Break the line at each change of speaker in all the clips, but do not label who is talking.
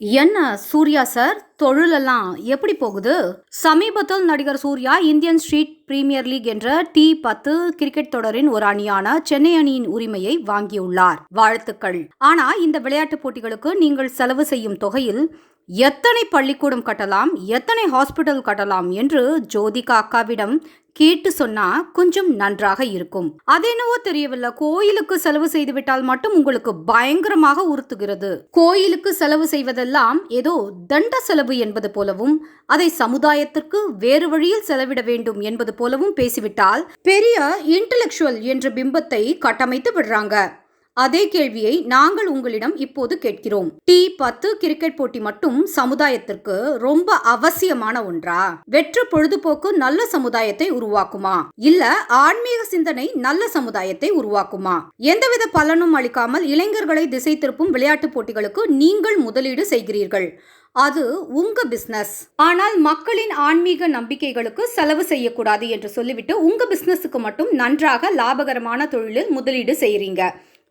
என்ன சூர்யா சார்? தொழிலெல்லாம் எப்படி போகுது? சமீபத்தில் நடிகர் Suriya Indian street premier league என்ற டி பத்து கிரிக்கெட் தொடரின் ஒரு அணியான சென்னை அணியின் உரிமையை வாங்கியுள்ளார். வாழ்த்துக்கள். ஆனா இந்த விளையாட்டுப் போட்டிகளுக்கு நீங்கள் செலவு செய்யும் தொகையில் எத்தனை பள்ளிக்கூடம் கட்டலாம் எத்தனை ஹாஸ்பிட்டல் கட்டலாம் என்று ஜோதிகா அக்காவிடம் கேட்டு சொன்னா கொஞ்சம் நன்றாக இருக்கும். அதென்னவோ தெரியவில்லை. கோயிலுக்கு செலவு செய்துவிட்டால் மட்டும் உங்களுக்கு பயங்கரமாக உறுத்துகிறது. கோயிலுக்கு செலவு செய்வதெல்லாம் ஏதோ தண்ட செலவு என்பது போலவும் அதை சமுதாயத்திற்கு வேறு வழியில் செலவிட வேண்டும் என்பது போலவும் பேசிவிட்டால் பெரிய இன்டலெக்சுவல் என்ற பிம்பத்தை கட்டமைத்து விடுறாங்க. அதே கேள்வியை நாங்கள் உங்களிடம் இப்போது கேட்கிறோம். டி பத்து கிரிக்கெட் போட்டி மட்டும் சமுதாயத்திற்கு ரொம்ப அவசியமான ஒன்றா? வெற்று பொழுதுபோக்கு நல்ல சமுதாயத்தை உருவாக்குமா? இல்ல ஆன்மீக சிந்தனை நல்ல சமுதாயத்தை உருவாக்குமா? எந்தவித பலனும் அளிக்காமல் இளைஞர்களை திசை திருப்பும் விளையாட்டுப் போட்டிகளுக்கு நீங்கள் முதலீடு செய்கிறீர்கள். அது உங்க பிசினஸ் ஆனால் மக்களின் ஆன்மீக நம்பிக்கைகளுக்கு செலவு செய்யக்கூடாது என்று சொல்லிவிட்டு உங்க பிசினஸுக்கு மட்டும் நன்றாக லாபகரமான தொழிலில் முதலீடு செய்கிறீங்க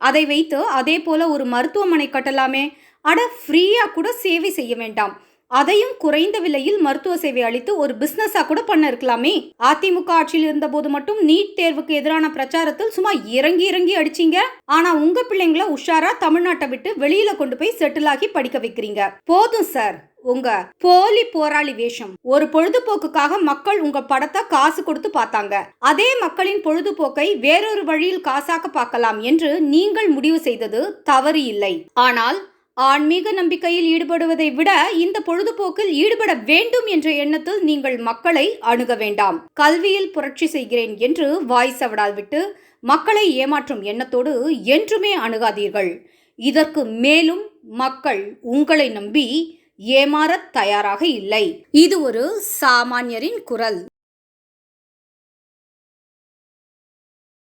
அதை வைத்து அதே போல ஒரு மருத்துவமனை கட்டலாமே. அட ஃப்ரீயாக கூட சேவை செய்ய வேண்டாம். அதையும் குறைந்த விலையில் மருத்துவ சேவை அளித்து ஒரு பிசினஸா கூட பண்ண இருக்கலாமே. அதிமுக ஆட்சியில் இருந்தபோது மட்டும் நீட் தேர்வுக்கு எதிரான பிரச்சாரத்தில் சும்மா இறங்கி இறங்கி அடிச்சீங்க. ஆனா உங்க பிள்ளைங்கள உஷாரா தமிழ்நாட்டை விட்டு வெளியில கொண்டு போய் செட்டில் ஆகி படிக்க வைக்கிறீங்க. போதும் சார் உங்க போலி போராளி வேஷம். ஒரு பொழுதுபோக்குக்காக மக்கள் உங்க படத்தை காசு கொடுத்து பார்த்தாங்க. அதே மக்களின் பொழுதுபோக்கை வேறொரு வழியில் காசாக்க பார்க்கலாம் என்று நீங்கள் முடிவு செய்தது தவறு இல்லை. ஆனால் ஆன்மீக நம்பிக்கையில் ஈடுபடுவதை விட இந்த பொழுதுபோக்கில் ஈடுபட வேண்டும் என்ற எண்ணத்தில் நீங்கள் மக்களை அணுக வேண்டாம். கல்வியில் புரட்சி செய்கிறேன் என்று வாய் சவடால் விட்டு மக்களை ஏமாற்றும் எண்ணத்தோடு என்றுமே அணுகாதீர்கள். இதற்கு மேலும் மக்கள் உங்களை நம்பி ஏமாறத் தயாராக இல்லை. இது ஒரு சாமானியரின் குரல்.